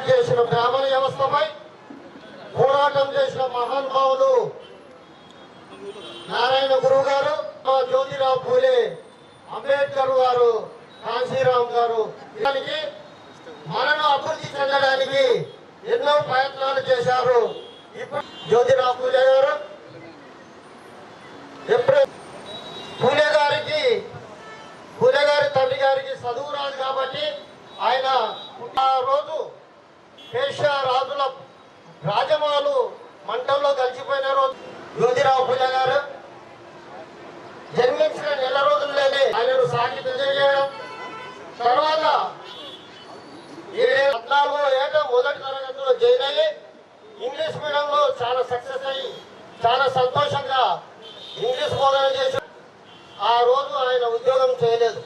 ఏర్పాటు చేసిన బ్రాహ్మణ వ్యవస్థపై పోరాటం చేసిన మహానుభావులు నారాయణ గురువు గారు జ్యోతిరావు పూలే అంబేద్కర్ గారు కాంశీరావు గారు. దానికి మనను అభివృద్ధి చెందడానికి ఎన్నో ప్రయత్నాలు చేశారు. ఇప్పుడు జ్యోతిరావు పూలే గారు ఎప్పుడైతే జాయిన్ అయ్యి ఇంగ్లీష్ మీడియంలో చాలా సక్సెస్ అయ్యి చాలా సంతోషంగా ఇంగ్లీష్ బోధన చేసి ఆ రోజు ఆయన ఉద్యోగం చేయలేదు.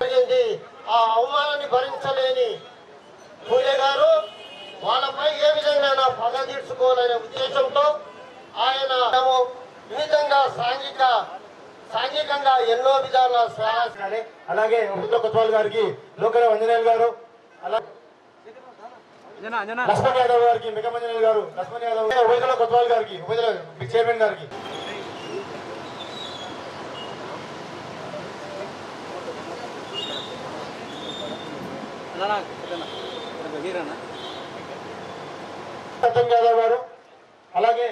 జరిగింది. ఆ అవమానాన్ని భరించలేని పూలే గారు వాళ్ళపై ఏ విధంగా పగ తీర్చుకోవాలనే ఉద్దేశంతో ఆయన విధంగా సాంఘిక సాంఘికంగా ఎన్నో విధాల సహాయ అలాగే వృద్ధ కొత్వాల్ గారికి లోకల వంజనేయులు గారు. అలాగే లక్ష్మణ్ యాదవ్ గారికి గారు లక్ష్మణ్ యాదవ్ కొత్వాల్ గారికి చైర్మన్ గారికి. సత్యం యాదవ్ గారు అలాగే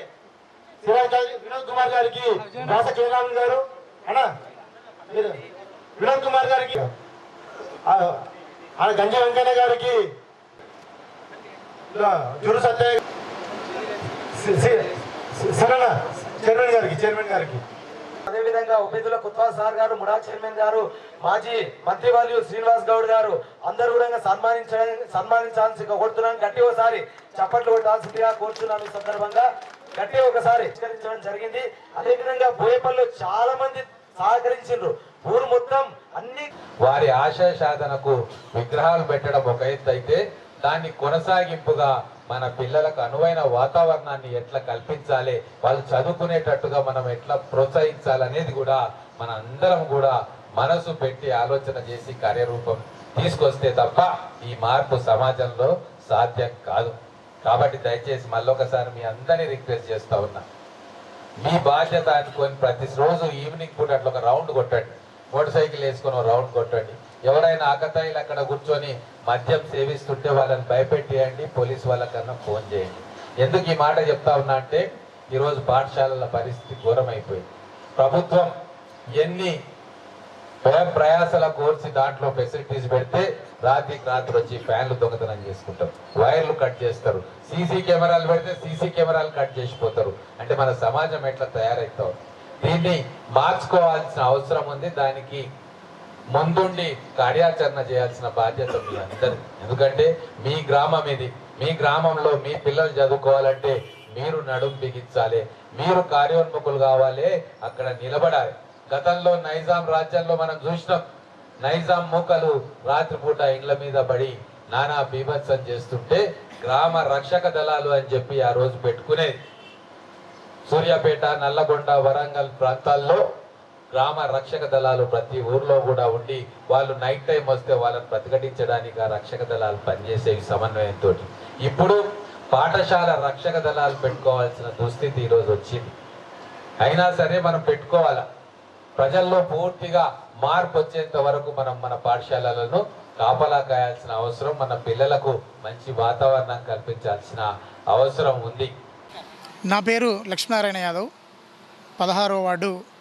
వినోద్ కుమార్ గారికి దాస శ్రీరాములు గారు మీరు వినోద్ కుమార్ గారికి ఆ, గంజ వెంకన్న గారికి జురు సత్య సి- సి- సి- సరేనా చైర్మన్ గారికి చైర్మన్ గారికి. అదేవిధంగా ఉపేందుల కుత్వా సార్ గారు ముడా చైర్మన్ గారు మాజీ మంత్రివర్యులు శ్రీనివాస్ గౌడ్ గారు అందరూ కూడా సన్మానించడం సన్మానించాల్సి కోరుతున్నాను. గట్టి ఒకసారి చప్పట్లు కొట్టాల్సిందిగా కోరుతున్నాను ఈ సందర్భంగా. గట్టి ఒకసారి స్వీకరించడం జరిగింది. అదేవిధంగా బోయపల్లిలో చాలా మంది సహకరించారు ఊరు మొత్తం అన్ని వారి ఆశయ సాధనకు విగ్రహాలు పెట్టడం ఒక ఎత్తు అయితే దాన్ని కొనసాగింపుగా మన పిల్లలకు అనువైన వాతావరణాన్ని ఎట్లా కల్పించాలి వాళ్ళు చదువుకునేటట్టుగా మనం ఎట్లా ప్రోత్సహించాలనేది కూడా మన అందరం కూడా మనసు పెట్టి ఆలోచన చేసి కార్యరూపం తీసుకొస్తే తప్ప ఈ మార్పు సమాజంలో సాధ్యం కాదు. కాబట్టి దయచేసి మళ్ళొకసారి మీ అందరినీ రిక్వెస్ట్ చేస్తూ ఉన్నా. మీ బాధ్యత అనుకొని ప్రతి రోజు ఈవినింగ్ పూట అట్లా ఒక రౌండ్ కొట్టండి. మోటార్ సైకిల్ వేసుకొని ఒక రౌండ్ కొట్టండి. ఎవరైనా ఆకతాయిలు అక్కడ కూర్చొని మద్యం సేవిస్తుంటే వాళ్ళని భయపెట్టేయండి పోలీస్ వాళ్ళకన్నా ఫోన్ చేయండి. ఎందుకు ఈ మాట చెప్తా ఉన్నా అంటే ఈరోజు పాఠశాలల పరిస్థితి ఘోరమైపోయింది. ప్రభుత్వం ఎన్ని ప్రయాసల కోర్చి దాంట్లో ఫెసిలిటీస్ పెడితే రాత్రికి రాత్రి వచ్చి ఫ్యాన్లు దొంగతనం చేసుకుంటారు వైర్లు కట్ చేస్తారు. సీసీ కెమెరాలు పెడితే సీసీ కెమెరాలు కట్ చేసిపోతారు. అంటే మన సమాజం ఎట్లా తయారవుతాం దీన్ని మార్చుకోవాల్సిన అవసరం ఉంది. దానికి ముందుండి కార్యాచరణ చేయాల్సిన బాధ్యత మీ అందరి ఎందుకంటే మీ గ్రామం ఇది. మీ గ్రామంలో మీ పిల్లలు చదువుకోవాలంటే మీరు నడుం బిగించాలి. మీరు కార్యోన్ముఖులు కావాలి. అక్కడ నిలబడాలి. గతంలో నైజాం రాజ్యంలో మనం చూసినాం. నైజాం మూకలు రాత్రిపూట ఇండ్ల మీద పడి నానా బీభత్సం చేస్తుంటే గ్రామ రక్షక దళాలు అని చెప్పి ఆ రోజు పెట్టుకునేది. సూర్యాపేట నల్లగొండ వరంగల్ ప్రాంతాల్లో గ్రామ రక్షక దళాలు ప్రతి ఊర్లో కూడా ఉండి వాళ్ళు నైట్ టైం వస్తే వాళ్ళని ప్రతిఘటించడానికి ఆ రక్షక దళాలు పనిచేసేవి సమన్వయంతో. ఇప్పుడు పాఠశాల రక్షక దళాలు పెట్టుకోవాల్సిన దుస్థితి ఈరోజు వచ్చింది. అయినా సరే మనం పెట్టుకోవాలా? ప్రజల్లో పూర్తిగా మార్పు వచ్చేంత వరకు మనం మన పాఠశాలలను కాపలా కాయాల్సిన అవసరం మన పిల్లలకు మంచి వాతావరణం కల్పించాల్సిన అవసరం ఉంది. నా పేరు లక్ష్మీనారాయణ యాదవ్. పదహారో వార్డు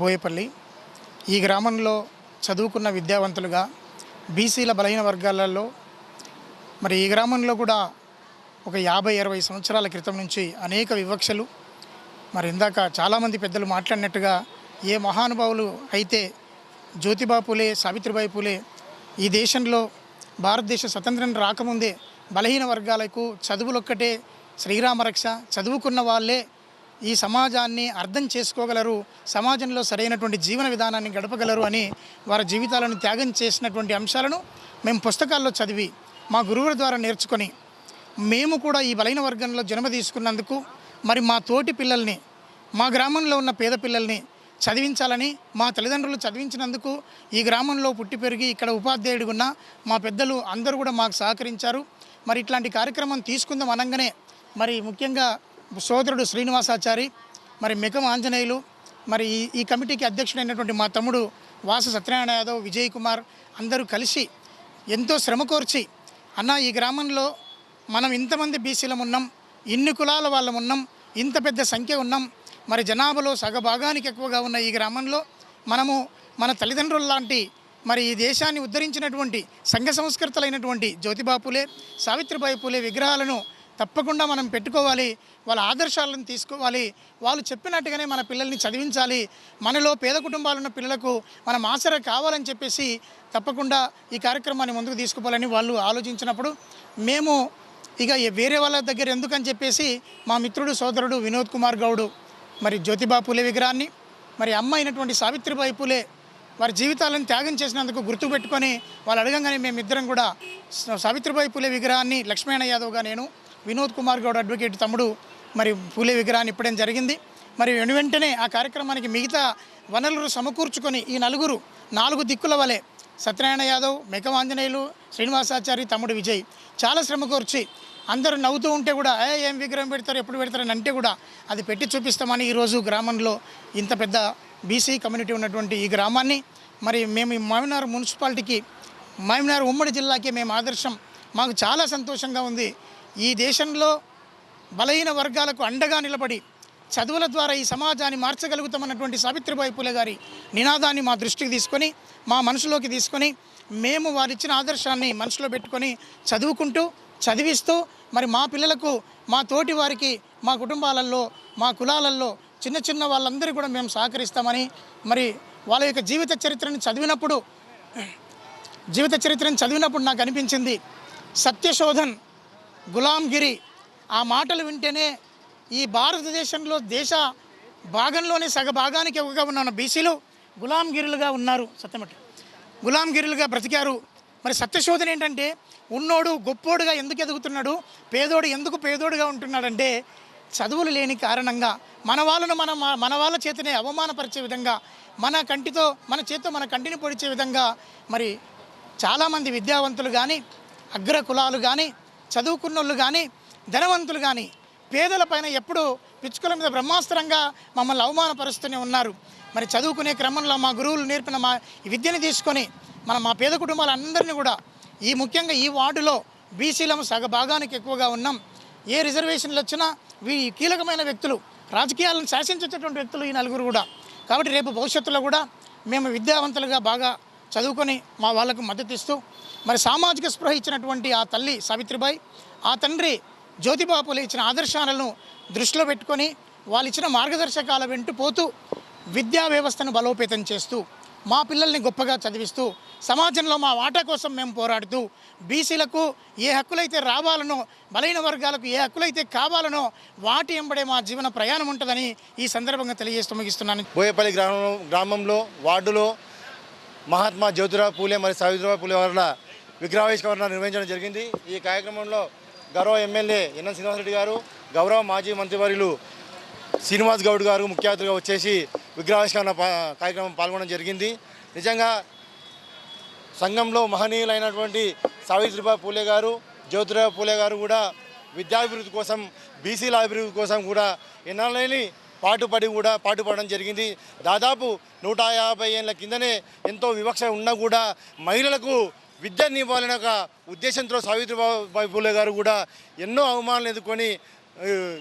బోయపల్లి. ఈ గ్రామంలో చదువుకున్న విద్యావంతులుగా బీసీల బలహీన వర్గాలలో మరి ఈ గ్రామంలో కూడా ఒక యాభై ఇరవై సంవత్సరాల క్రితం నుంచి అనేక వివక్షలు. మరి ఇందాక చాలామంది పెద్దలు మాట్లాడినట్టుగా ఏ మహానుభావులు అయితే జ్యోతిబా పూలే సావిత్రిబాయి పూలే ఈ దేశంలో భారతదేశ స్వతంత్రం రాకముందే బలహీన వర్గాలకు చదువులొక్కటే శ్రీరామ రక్ష చదువుకున్న వాళ్ళే ఈ సమాజాన్ని అర్థం చేసుకోగలరు సమాజంలో సరైనటువంటి జీవన విధానాన్ని గడపగలరు అని వారి జీవితాలను త్యాగం చేసినటువంటి అంశాలను మేము పుస్తకాల్లో చదివి మా గురువుల ద్వారా నేర్చుకొని మేము కూడా ఈ బలైన వర్గంలో జన్మ తీసుకున్నందుకు మరి మా తోటి పిల్లల్ని మా గ్రామంలో ఉన్న పేద పిల్లల్ని చదివించాలని మా తల్లిదండ్రులు చదివించినందుకు ఈ గ్రామంలో పుట్టి పెరిగి ఇక్కడ ఉపాధ్యాయుడిగా ఉన్న మా పెద్దలు అందరూ కూడా మాకు సహకరించారు. మరి ఇట్లాంటి కార్యక్రమం తీసుకుందాం అనగానే మరి ముఖ్యంగా సోదరుడు శ్రీనివాసాచారి మరి మికం ఆంజనేయులు మరి ఈ ఈ కమిటీకి అధ్యక్షుడైనటువంటి మా తమ్ముడు వాస సత్యనారాయణ యాదవ్ విజయ్ కుమార్ అందరూ కలిసి ఎంతో శ్రమ కోర్చి అన్న ఈ గ్రామంలో మనం ఇంతమంది బీసీలం ఉన్నాం ఇన్ని కులాల వాళ్ళం ఉన్నాం ఇంత పెద్ద సంఖ్య ఉన్నాం మరి జనాభాలో సగభాగానికి ఎక్కువగా ఉన్న ఈ గ్రామంలో మనము మన తల్లిదండ్రుల లాంటి మరి ఈ దేశాన్ని ఉద్ధరించినటువంటి సంఘ సంస్కృతులైనటువంటి జ్యోతిబా పూలే సావిత్రిబాయి పూలే విగ్రహాలను తప్పకుండా మనం పెట్టుకోవాలి వాళ్ళ ఆదర్శాలను తీసుకోవాలి వాళ్ళు చెప్పినట్టుగానే మన పిల్లల్ని చదివించాలి మనలో పేద కుటుంబాలు ఉన్న పిల్లలకు మనం ఆసరా కావాలని చెప్పేసి తప్పకుండా ఈ కార్యక్రమాన్ని ముందుకు తీసుకుపోవాలని వాళ్ళు ఆలోచించినప్పుడు మేము ఇక వేరే వాళ్ళ దగ్గర ఎందుకని చెప్పేసి మా మిత్రుడు సోదరుడు వినోద్ కుమార్ గౌడు మరి జ్యోతిబా పూలే విగ్రహాన్ని మరి అమ్మ అయినటువంటి సావిత్రిబాయి పూలే వారి జీవితాలను త్యాగం చేసినందుకు గుర్తుపెట్టుకొని వాళ్ళు అడగంగానే మేమిద్దరం కూడా సావిత్రిబాయి పూలే విగ్రహాన్ని లక్ష్మణ యాదవ్గా నేను వినోద్ కుమార్ గౌడ్ అడ్వకేట్ తమ్ముడు మరి పూలే విగ్రహాన్ని ఇప్పడం జరిగింది. మరి వెను వెంటనే ఆ కార్యక్రమానికి మిగతా వనరులు సమకూర్చుకొని ఈ నలుగురు నాలుగు దిక్కుల వలె సత్యనారాయణ యాదవ్ మెకమాంజనేయులు శ్రీనివాసాచారి తమ్ముడు విజయ్ చాలా శ్రమ కోర్చి అందరూ నవ్వుతూ ఉంటే కూడా ఏ ఏం విగ్రహం పెడతారు ఎప్పుడు పెడతారని అంటే కూడా అది పెట్టి చూపిస్తామని ఈరోజు గ్రామంలో ఇంత పెద్ద బీసీ కమ్యూనిటీ ఉన్నటువంటి ఈ గ్రామాన్ని మరి మేము ఈ మామినార్ మున్సిపాలిటీకి మామినార్ ఉమ్మడి జిల్లాకి మేము ఆదర్శం. మాకు చాలా సంతోషంగా ఉంది. ఈ దేశంలో బలహీన వర్గాలకు అండగా నిలబడి చదువుల ద్వారా ఈ సమాజాన్ని మార్చగలుగుతామన్నటువంటి సావిత్రిబాయి పూలే గారి నినాదాన్ని మా దృష్టికి తీసుకొని మా మనసులోకి తీసుకొని మేము వారిచ్చిన ఆదర్శాన్ని మనసులో పెట్టుకొని చదువుకుంటూ చదివిస్తూ మరి మా పిల్లలకు మా తోటి వారికి మా కుటుంబాలలో మా కులాలలో చిన్న చిన్న వాళ్ళందరూ కూడా మేము సహకరిస్తామని మరి వాళ్ళ యొక్క జీవిత చరిత్రను చదివినప్పుడు జీవిత చరిత్రను చదివినప్పుడు నాకు అనిపించింది సత్యశోధన్ గులాంగిరి. ఆ మాటలు వింటేనే ఈ భారతదేశంలో దేశ భాగంలోనే సగ భాగానికి ఎక్కువగా ఉన్న బీసీలు గులాంగిరులుగా ఉన్నారు సత్యమట గులాంగిరులుగా బ్రతికారు. మరి సత్యశోధన ఏంటంటే ఉన్నోడు గొప్పోడుగా ఎందుకు ఎదుగుతున్నాడు? పేదోడు ఎందుకు పేదోడుగా ఉంటున్నాడంటే చదువులు లేని కారణంగా మన వాళ్ళను మన మన వాళ్ళ చేతనే అవమానపరిచే విధంగా మన కంటితో మన చేత్తో మన కంటిని పొడిచే విధంగా మరి చాలామంది విద్యావంతులు కానీ అగ్ర కులాలు కానీ చదువుకున్నోళ్ళు కానీ ధనవంతులు కానీ పేదల పైన పిచ్చుకల మీద బ్రహ్మాస్త్రంగా మమ్మల్ని అవమానపరుస్తూనే ఉన్నారు. మరి చదువుకునే క్రమంలో మా గురువులు నేర్పిన మా ఈ విద్యను తీసుకొని మన మా పేద కుటుంబాలందరినీ కూడా ఈ ముఖ్యంగా ఈ వార్డులో బీసీలము సగ భాగానికి ఎక్కువగా ఉన్నాం. ఏ రిజర్వేషన్లు వచ్చినా వీ కీలకమైన వ్యక్తులు రాజకీయాలను శాసించేటటువంటి వ్యక్తులు ఈ నలుగురు కూడా. కాబట్టి రేపు భవిష్యత్తులో కూడా మేము విద్యావంతులుగా బాగా చదువుకొని మా వాళ్ళకు మద్దతు ఇస్తూ మరి సామాజిక స్పృహ ఇచ్చినటువంటి ఆ తల్లి సావిత్రిబాయి ఆ తండ్రి జ్యోతిబాపులు ఇచ్చిన ఆదర్శాలను దృష్టిలో పెట్టుకొని వాళ్ళు ఇచ్చిన మార్గదర్శకాల వెంట పోతూ విద్యా వ్యవస్థను బలోపేతం చేస్తూ మా పిల్లల్ని గొప్పగా చదివిస్తూ సమాజంలో మా వాటా కోసం మేము పోరాడుతూ బీసీలకు ఏ హక్కులైతే రావాలనో బలైన వర్గాలకు ఏ హక్కులైతే కావాలనో వాటి ఎంబడే మా జీవన ప్రయాణం ఉంటుందని ఈ సందర్భంగా తెలియజేస్తూ ముగిస్తున్నాను. బోయపల్లి గ్రామం గ్రామంలో వార్డులో మహాత్మా జ్యోతిరావు పూలే మరియు సావిత్రిబాయి పూలే వారిన విగ్రహావిష్కరణ నిర్వహించడం జరిగింది. ఈ కార్యక్రమంలో గౌరవ ఎమ్మెల్యే ఎన్ఎన్ శ్రీనివాసరెడ్డి గారు గౌరవ మాజీ మంత్రివర్యులు శ్రీనివాస్ గౌడ్ గారు ముఖ్య అతిథిగా వచ్చేసి విగ్రహావిష్కరణ కార్యక్రమం పాల్గొనడం జరిగింది. నిజంగా సంఘంలో మహనీయులైనటువంటి సావిత్రిబాయి పూలే గారు జ్యోతిరావు పూలే గారు కూడా విద్యాభివృద్ధి కోసం బీసీల అభివృద్ధి కోసం కూడా ఎన్నాళ్ళని పాటుపడి కూడా పాటుపడడం జరిగింది. దాదాపు నూట యాభై ఏళ్ళ కిందనే ఎంతో వివక్ష ఉన్నా కూడా మహిళలకు విద్యను ఇవ్వాలనే ఒక ఉద్దేశంతో సావిత్రిబాయి పూలే గారు కూడా ఎన్నో అవమానాలు ఎదుర్కొని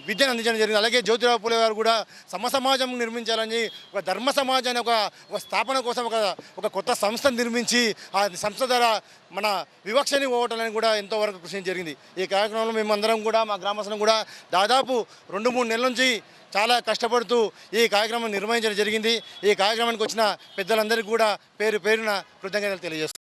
విద్యను అందించడం జరిగింది. అలాగే జ్యోతిరావు పూలే గారు కూడా సమ సమాజం నిర్మించాలని ఒక ధర్మ సమాజాన్ని ఒక ఒక స్థాపన కోసం ఒక ఒక కొత్త సంస్థను నిర్మించి ఆ సంస్థ ద్వారా మన వివక్షని పోవటాలని కూడా ఎంతోవరకు కృషి జరిగింది. ఈ కార్యక్రమంలో మేమందరం కూడా మా గ్రామస్తులం కూడా దాదాపు రెండు మూడు నెలల నుంచి చాలా కష్టపడుతూ ఈ కార్యక్రమం నిర్వహించడం జరిగింది. ఈ కార్యక్రమానికి వచ్చిన పెద్దలందరికీ కూడా పేరు పేరున కృతజ్ఞతలు తెలియజేస్తున్నాను